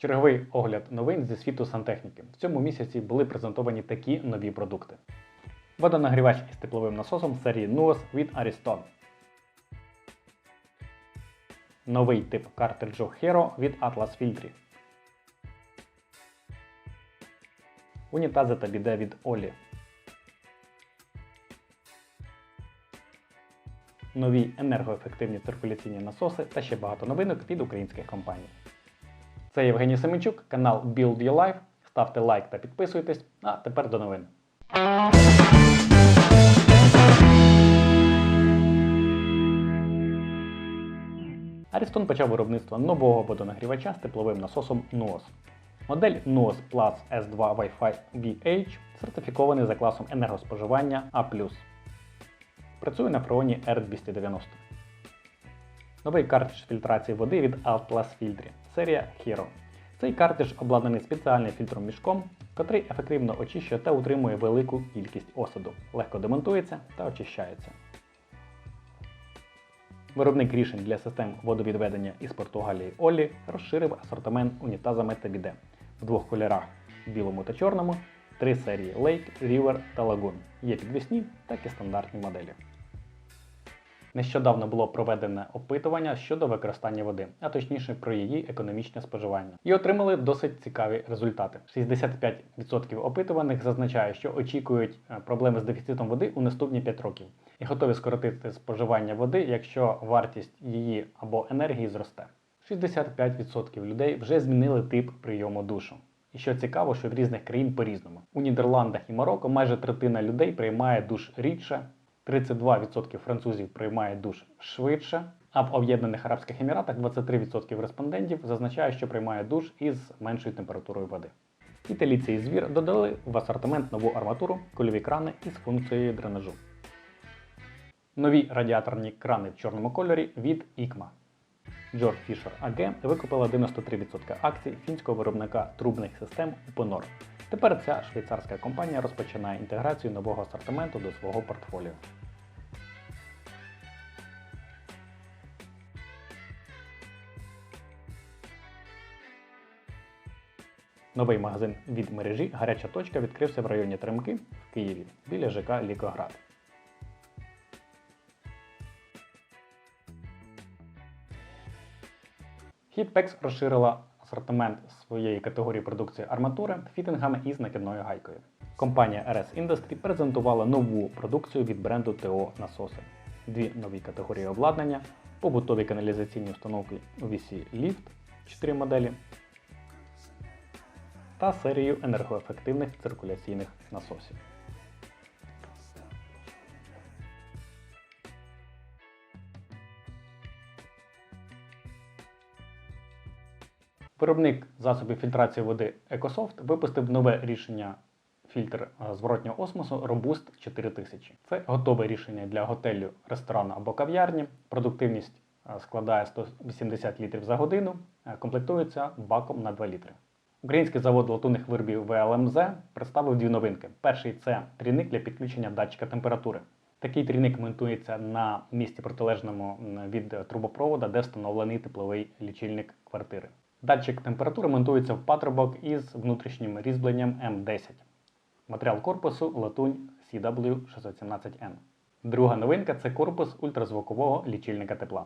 Черговий огляд новин зі світу сантехніки. В цьому місяці були презентовані такі нові продукти. Водонагрівач із тепловим насосом серії NUOS від Ariston. Новий тип картриджу Hero від Atlas Filtri. Унітази та біде від Олі. Нові енергоефективні циркуляційні насоси та ще багато новинок від українських компаній. Це Євгеній Семенчук, канал Build Your Life. Ставте лайк та підписуйтесь. А тепер до новин. Ariston почав виробництво нового водонагрівача з тепловим насосом NUOS. Модель NUOS Plus S2 Wi-Fi VH сертифікований за класом енергоспоживання А. Працює на фреоні R290. Новий картридж фільтрації води від Atlas Filtri, серія Hero. Цей картридж обладнаний спеціальним фільтром мішком, котрий ефективно очищує та утримує велику кількість осаду, легко демонтується та очищається. Виробник рішень для систем водовідведення із Португалії Олі розширив асортимент унітазами та біде в двох кольорах білому та чорному, три серії Lake, River та Lagoon. Є підвісні, так і стандартні моделі. Нещодавно було проведене опитування щодо використання води, а точніше про її економічне споживання. І отримали досить цікаві результати. 65% опитуваних зазначає, що очікують е, проблеми з дефіцитом води у наступні 5 років і готові скоротити споживання води, якщо вартість її або енергії зросте. 65% людей вже змінили тип прийому душу. І що цікаво, що в різних країн по-різному. У Нідерландах і Марокко майже третина людей приймає душ рідше, 32% французів приймає душ швидше, а в Об'єднаних Арабських Еміратах 23% респондентів зазначає, що приймає душ із меншою температурою води. Італійці і звір додали в асортимент нову арматуру, кольові крани із функцією дренажу. Нові радіаторні крани в чорному кольорі від IKMA. George Fisher AG викупила 93% акцій фінського виробника трубних систем Uponor. Тепер ця швейцарська компанія розпочинає інтеграцію нового асортименту до свого портфоліо. Новий магазин від мережі Гаряча точка відкрився в районі Тремки в Києві біля ЖК Лікоград. Hitpex розширила асортимент своєї категорії продукції арматури фітингами із накидною гайкою. Компанія RS Industry презентувала нову продукцію від бренду TO Насоси. Дві нові категорії обладнання, побутові каналізаційні установки UVC Lift 4 моделі та серію енергоефективних циркуляційних насосів. Виробник засобів фільтрації води EcoSoft випустив нове рішення фільтр зворотнього осмосу Robust 4000. Це готове рішення для готелю, ресторану або кав'ярні. Продуктивність е, складає 180 літрів за годину, е, комплектується баком на 2 літри. Український завод латунних виробів ВЛМЗ представив дві новинки. Перший це трійник для підключення датчика температури. Такий трійник монтується на місці протилежному від трубопровода, де встановлений тепловий лічильник квартири. Датчик температури монтується в патрубок із внутрішнім різьбленням М10. Матеріал корпусу латунь CW617N. Друга новинка це корпус ультразвукового лічильника тепла.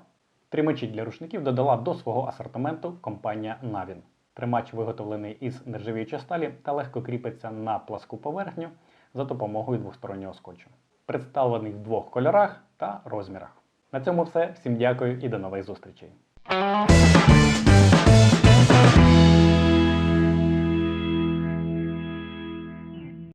Тримачі для рушників додала до свого асортименту компанія Navin. Тримач виготовлений із нержавіючої сталі та легко кріпиться на пласку поверхню за допомогою двостороннього скотчу. Представлений в двох кольорах та розмірах. На цьому все. Всім дякую і до нових зустрічей.